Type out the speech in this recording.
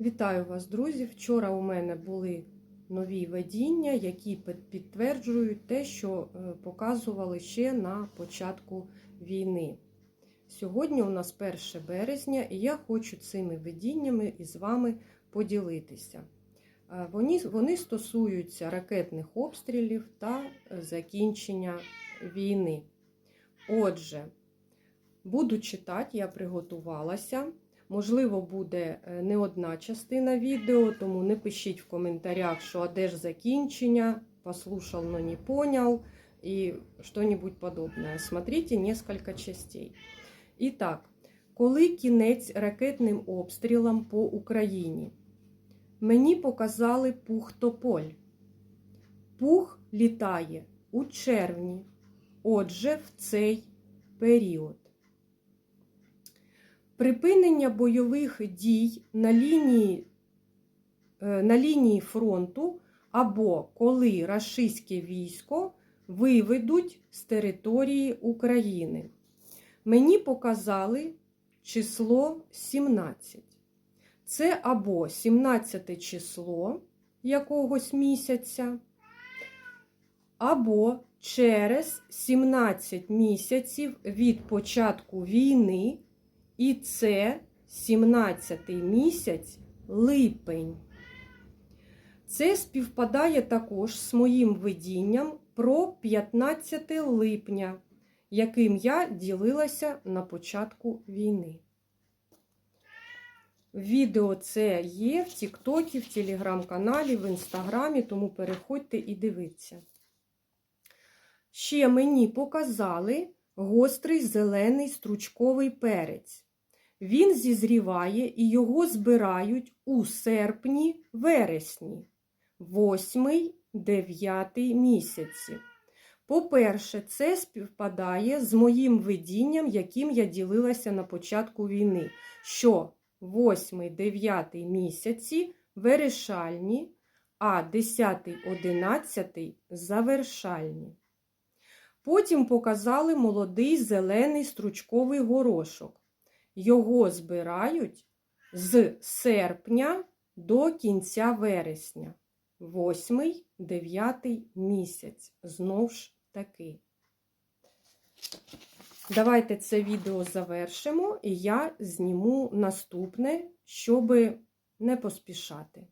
Вітаю вас, друзі! Вчора у мене були нові видіння, які підтверджують те, що е, показували ще на початку війни. Сьогодні у нас 1 березня, і я хочу цими видіннями із вами поділитися. Е, Вони, вони стосуються ракетних обстрілів та е, закінчення війни. Отже, буду читати, я приготувалася. Можливо, буде е, не одна частина відео, тому не пишіть в коментарях, що а де ж закінчення, послушал, но не понял и что-нибудь подобное. Смотрите несколько частей. І так, коли кінець ракетним обстрілам по Україні? Мені показали пух тополь. Пух літає у червні, отже, в цей період. Припинення бойових дій на лінії, е, на лінії фронту або коли рашистське військо виведуть з території України. Мені показали число 17. Це або 17 число якогось місяця, або через 17 місяців від початку війни. І це 17-й місяць липень. Це співпадає також з моїм видінням про 15 липня, яким я ділилася на початку війни. Відео це є в Тіктокі, в Телеграм-каналі, в Інстаграмі, тому переходьте і дивіться. Ще мені показали гострий зелений стручковий перець. Він зізріває і його збирають у серпні-вересні, 8-9 місяці. По-перше, це співпадає з моїм видінням, яким я ділилася на початку війни, що 8-9 місяці вирішальні, а 10-11 завершальні. Потім показали молодий зелений стручковий горошок. Його збирають з серпня до кінця вересня, 8-9 місяць. Знов ж таки. Давайте це відео завершимо, і я зніму наступне, щоб не поспішати.